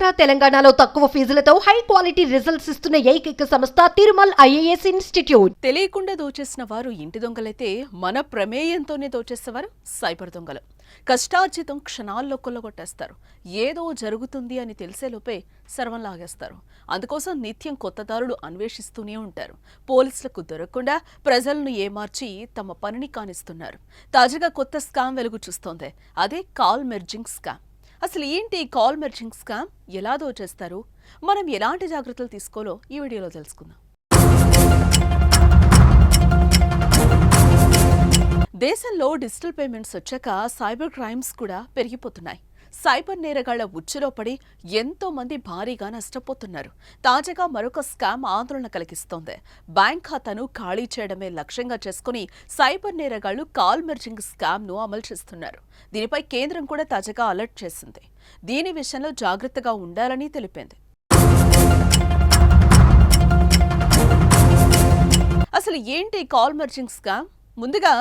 ఆంధ్ర తెలంగాణలో తక్కువ ఫీజులతో high quality results ఇస్తున్న ఏకైక సంస్థ తిరుమల్ ఐఏఎస్ ఇన్స్టిట్యూట్. తెలియకుండా దోచేసిన వారు ఇంటి దొంగలైతే మన ప్రమేయంతోనే దోచేసేవారు సైబర్ దొంగలు. కష్టార్జితం క్షణాల్లో కొల్లగొట్టేస్తారు. ఏదో జరుగుతుంది అని తెలిసేలోపే సర్వం లాగేస్తారు. అందుకోసం నిత్యం కొత్త దారులు అన్వేషిస్తూనే ఉంటారు. పోలీసులకు దొరకకుండా ప్రజలను ఏమార్చి తమ పనిని కానిస్తున్నారు. తాజాగా కొత్త స్కామ్ వెలుగు చూస్తోంది. అదే కాల్ మెర్జింగ్ స్కామ్. అసలు ఏంటి కాల్ మెర్జింగ్ స్కామ్? ఎలా దోచేస్తారు? మనం ఎలాంటి జాగ్రత్తలు తీసుకోవాలో ఈ వీడియోలో తెలుసుకుందాం. దేశంలో డిజిటల్ పేమెంట్స్ వచ్చాక సైబర్ క్రైమ్స్ కూడా పెరిగిపోతున్నాయి. సైబర్ నేరగాళ్ళ ఉచ్చులో పడి ఎంతో మంది భారీగా నష్టపోతున్నారు. తాజాగా మరొక స్కామ్ ఆందోళన కలిగిస్తోంది. బ్యాంక్ ఖాతాను ఖాళీ చేయడమే లక్ష్యంగా చేసుకుని సైబర్ నేరగాళ్ళు కాల్ మెర్జింగ్ స్కామ్ను అమలు చేస్తున్నారు. దీనిపై కేంద్రం కూడా తాజాగా అలర్ట్ చేసింది. దీని విషయంలో జాగ్రత్తగా ఉండాలని తెలిపింది. అసలు ఏంటి కాల్ మర్జింగ్ స్కామ్? ముందుగా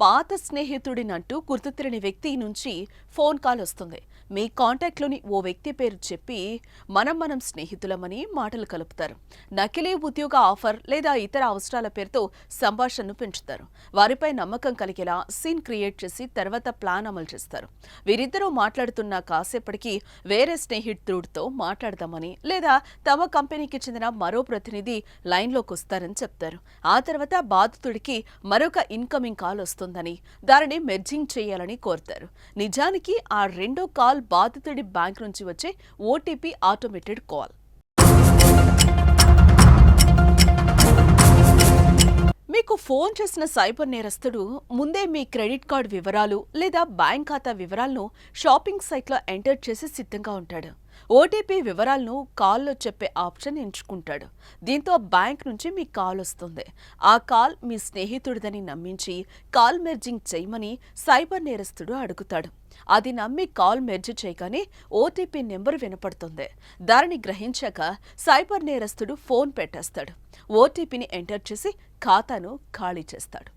పాత స్నేహితుడినంటూ గుర్తు తెలియని వ్యక్తి నుంచి ఫోన్ కాల్ వస్తుంది. మీ కాంటాక్ట్లోని ఓ వ్యక్తి పేరు చెప్పి మనం మనం స్నేహితులమని మాటలు కలుపుతారు. నకిలీ ఉద్యోగ ఆఫర్ లేదా ఇతర అవసరాల పేరుతో సంభాషణను పెంచుతారు. వారిపై నమ్మకం కలిగేలా సీన్ క్రియేట్ చేసి తర్వాత ప్లాన్ అమలు చేస్తారు. వీరిద్దరూ మాట్లాడుతున్న కాసేపటికి వేరే స్నేహితుడితో మాట్లాడదామని లేదా తమ కంపెనీకి చెందిన మరో ప్రతినిధి లైన్లోకి వస్తారని చెప్తారు. ఆ తర్వాత బాధితుడికి మరొక ఇన్కమింగ్ కాల్ వస్తుందని దానిని మెర్జింగ్ చేయాలని కోరుతారు. నిజానికి ఆ రెండో కాల్ బాధితుడి బ్యాంక్ నుంచి వచ్చే ఓటీపీ ఆటోమేటెడ్ కాల్. మీకు ఫోన్ చేసిన సైబర్ నేరస్తుడు ముందే మీ క్రెడిట్ కార్డు వివరాలు లేదా బ్యాంక్ ఖాతా వివరాలను షాపింగ్ సైట్లో ఎంటర్ చేసి సిద్ధంగా ఉంటాడు. ఓటీపీ వివరాలను కాల్లో చెప్పే ఆప్షన్ ఎంచుకుంటాడు. దీంతో బ్యాంక్ నుంచి మీ కాల్ వస్తుంది. ఆ కాల్ మీ స్నేహితుడిదని నమ్మించి కాల్ మెర్జింగ్ చేయమని సైబర్ నేరస్తుడు అడుగుతాడు. అది నమ్మి కాల్ మెర్జ్ చేయగానే ఓటీపీ నెంబర్ వినపడుతుంది. దానిని గ్రహించాక సైబర్ నేరస్తుడు ఫోన్ పెట్టేస్తాడు. ఓటీపీని ఎంటర్ చేసి ఖాతాను ఖాళీ చేస్తాడు.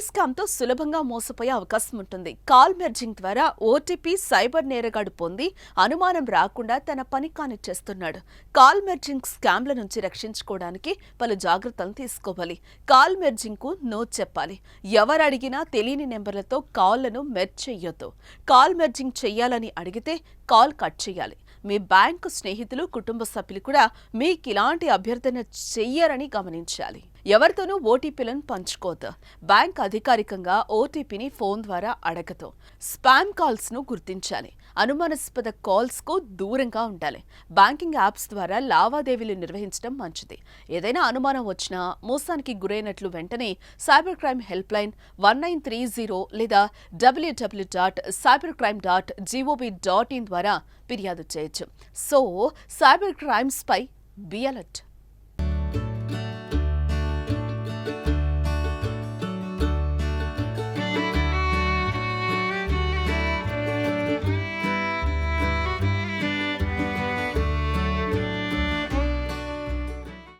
ఈ సులభంగా మోసపోయే అవకాశం ఉంటుంది. కాల్ మెర్జింగ్ ద్వారా ఓటీపీ సైబర్ నేరగాడు పొంది అనుమానం రాకుండా తన పని కానిచ్చేస్తున్నాడు కాల్ మెర్జింగ్ స్కామ్ల నుంచి రక్షించుకోవడానికి పలు జాగ్రత్తలు తీసుకోవాలి. కాల్ మెర్జింగ్కు నో చెప్పాలి. ఎవరు అడిగినా తెలియని నెంబర్లతో కాల్లను మెర్జ్ చెయ్యొద్దు. కాల్ మెర్జింగ్ చెయ్యాలని అడిగితే కాల్ కట్ చేయాలి మీ బ్యాంకు స్నేహితులు కుటుంబ సభ్యులు కూడా మీకు ఇలాంటి అభ్యర్థన చెయ్యరని గమనించాలి. ఎవరితోనూ ఓటీపీలను పంచుకోదు. బ్యాంక్ అధికారికంగా ఓటీపీని ఫోన్ ద్వారా అడగదు. స్పామ్ కాల్స్ను గుర్తించాలి. అనుమానాస్పద కాల్స్కు దూరంగా ఉండాలి. బ్యాంకింగ్ యాప్స్ ద్వారా లావాదేవీలు నిర్వహించడం మంచిది. ఏదైనా అనుమానం వచ్చినా మోసానికి గురైనట్లు వెంటనే cyber crime help line one nine three zero లేదా WW dot cyber crime dot GOB dot in ద్వారా ఫిర్యాదు చేయొచ్చు. సో సైబర్ క్రైమ్స్ పై బి అలర్ట్.